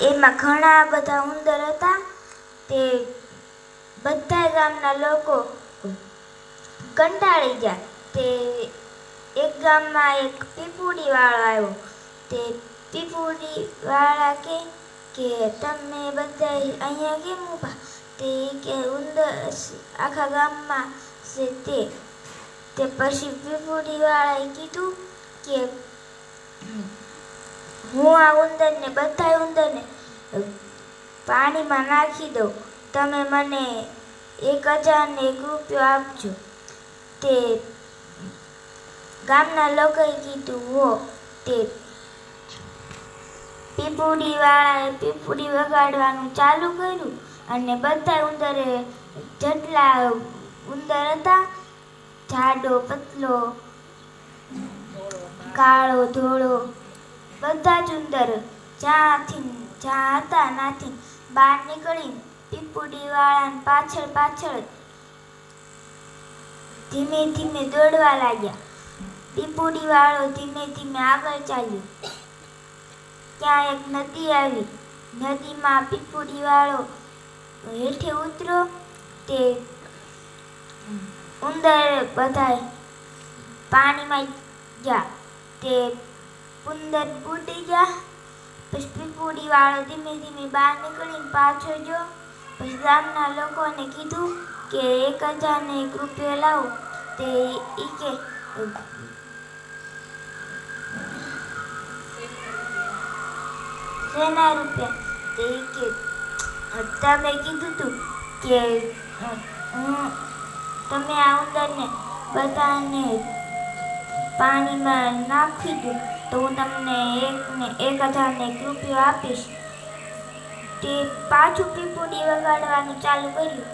એમાં ઘણા બધા ઉંદર હતા. તે બધા ગામના લોકો કંટાળી ગયા. તે એક ગામમાં એક પીપુડી વાળો આવ્યો. તે પીપુડી વાળા કે કે તમે બધા અહીંયા કેમ ઊભા? તે કે, ઉંદર આખા ગામમાં છે તે. તે પછી પીપુડી વાળાએ કીધું કે હું આ ઉંદરને બધા ઉંદરને પાણીમાં નાખી દઉં. તમે મને એક હજારને એક રૂપિયો આપજો. તે ગામના લોકોએ કીધું, હો, તે પીપુડીવાળાએ પીપુડી વગાડવાનું ચાલુ કર્યું અને બધા ઉંદરે જેટલા ઉંદર હતા, જાડો, પતલો, કાળો, ધોળો બધા જ ઉંદર જ્યાંથી જ્યાં હતા ત્યાંથી બહાર નીકળી પીપુડી વાળાની પાછળ પાછળ ધીમે ધીમે દોડવા લાગ્યા. પીપુડી વાળો ધીમે ધીમે આગળ ચાલ્યો. ત્યાં એક નદી આવી. નદીમાં પીપુડી વાળો હેઠે ઉતરો તે ઉંદર બધા પાણીમાં ગયા. તે ઉંદર ફૂટી જા. પછી પીપુડી વાળો ધીમે ધીમે બહાર નીકળીને પાછો જો પછી ગામના લોકોને કીધું કે એક હજાર ને એક રૂપિયો લાવો. તે ઈ કે, શેના રૂપિયા? તે ઈ કે તમે કીધું તું કે, હું, તમે આ ઉંદરને બધાને પાણીમાં નાખી દો. તો હું તમને એક ને એક રૂપિયો આપીશ. તે પાછું પીપુડી વગાડવાનું ચાલુ કર્યું.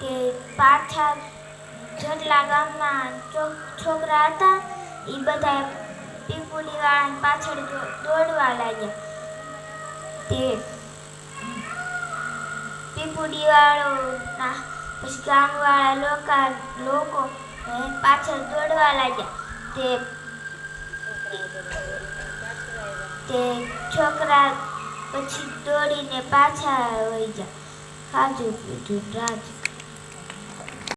તે પાછા જેટલા ગામમાં છોકરા હતા એ બધા પીપુડી વાળાની પાછળ દોડવા લાગ્યા. તે પીપુડી વાળો ના, પછી ગામવાળા લોકો લોકો પાછળ દોડવા લાગ્યા. તે તે છોકરા પછી દોડીને પાછા વહી જા. ખાધું પીધું રાત